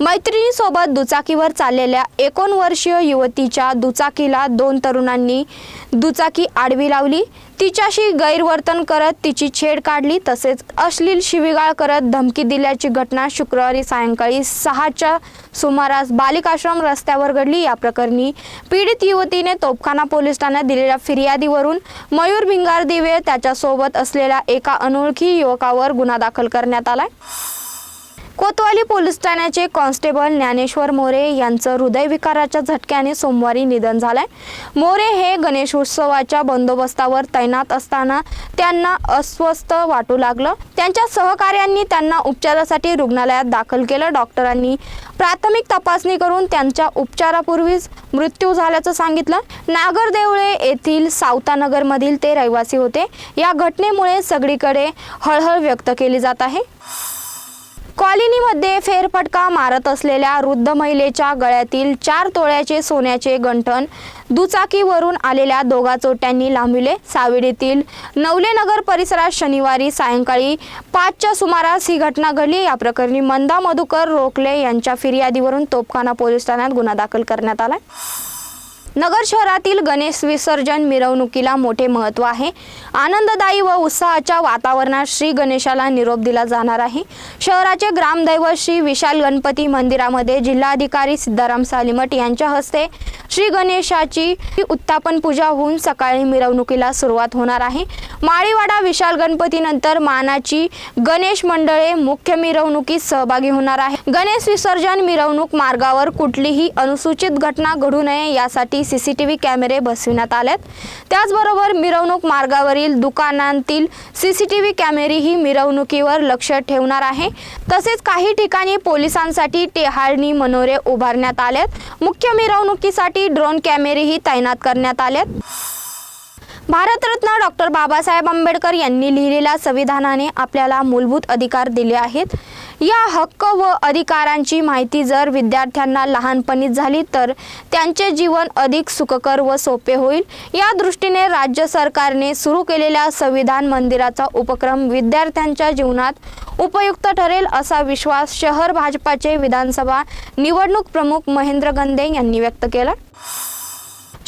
मैत्रिणीसोबत दुचाकीवर चाललेल्या एकोणवर्षीय युवतीच्या दुचाकीला दोन तरुणांनी दुचाकी आडवी लावली. तिच्याशी गैरवर्तन करत तिची छेड काढली. तसेच अश्लील शिवीगाळ करत धमकी दिल्याची घटना शुक्रवारी सायंकाळी सहाच्या सुमारास बालिकाश्रम रस्त्यावर घडली. या प्रकरणी पीडित युवतीने तोपखाना पोलीस ठाण्यात दिलेल्या फिर्यादीवरून मयूर भिंगार दिवे त्याच्यासोबत असलेल्या एका अनोळखी युवकावर गुन्हा दाखल करण्यात आलाय. कोतवाली पोलीस ठाण्याचे कॉन्स्टेबल ज्ञानेश्वर मोरे यांचं हृदयविकाराच्या झटक्याने सोमवारी निधन झालंय. मोरे हे गणेशोत्सवाच्या बंदोबस्तावर तैनात असताना त्यांना अस्वस्थ वाटू लागलं. त्यांच्या सहकार्यांनी त्यांना उपचारासाठी रुग्णालयात दाखल केलं. डॉक्टरांनी प्राथमिक तपासणी करून त्यांच्या उपचारापूर्वीच मृत्यू झाल्याचं सांगितलं. नागरदेवळे येथील सावतानगरमधील ते रहिवासी होते. या घटनेमुळे सगळीकडे हळहळ व्यक्त केली जात आहे. कॉलनीमध्ये फेरफटका मारत असलेल्या वृद्ध महिलेच्या गळ्यातील चार तोळ्याचे सोन्याचे गंठण दुचाकीवरून आलेल्या दोघा चोट्यांनी लांबिले सावेडीतील नवलेनगर परिसरात शनिवारी सायंकाळी पाचच्या सुमारास ही घटना घडली. या प्रकरणी मंदा मधुकर रोकले यांच्या फिर्यादीवरून तोपखाना पोलीस ठाण्यात गुन्हा दाखल करण्यात आला नगर शहरातील गणेश विसर्जन मिरवणुकीला मोठे महत्त्व आहे. आनंददायी व उत्साहाच्या वातावरणात श्री गणेशाला निरोप दिला जाणार आहे. शहराचे ग्रामदैवत श्री विशाल गणपती मंदिरामध्ये जिल्हाधिकारी सिद्धाराम सालिमट यांच्या हस्ते श्री गणेशाची उत्थापन पूजा होऊन सकाळी मिरवणुकीला सुरुवात होणार आहे. माळीवाडा विशाल गणपतीनंतर मानाची गणेश मंडळे मुख्य मिरवणुकीत सहभागी होणार आहे. गणेश विसर्जन मिरवणूक मार्गावर कुठलीही अनुसूचित घटना घडू नये यासाठी सीसीटीव्ही कॅमेरे बसविण्यात आलेत. त्याचबरोबर मिरवणूक मार्गावरील दुकानांतील सीसीटीव्ही कॅमेरेही मिरवणुकीवर लक्ष ठेवणार आहे. तसेच काही ठिकाणी पोलिसांसाठी टेहाळणी मनोरे उभारण्यात आलेत. मुख्य मिरवणुकीसाठी ड्रोन कॅमेरेही तैनात करण्यात आलेत. भारतरत्न डॉक्टर बाबासाहेब आंबेडकर यांनी लिहिलेल्या संविधानाने आपल्याला मूलभूत अधिकार दिले आहेत. या हक्क व अधिकारांची माहिती जर विद्यार्थ्यांना लहानपणीच झाली तर त्यांचे जीवन अधिक सुखकर व सोपे होईल. या दृष्टीने राज्य सरकारने सुरू केलेल्या संविधान मंदिराचा उपक्रम विद्यार्थ्यांच्या जीवनात उपयुक्त ठरेल असा विश्वास शहर भाजपाचे विधानसभा निवडणूक प्रमुख महेंद्र गंदे यांनी व्यक्त केला.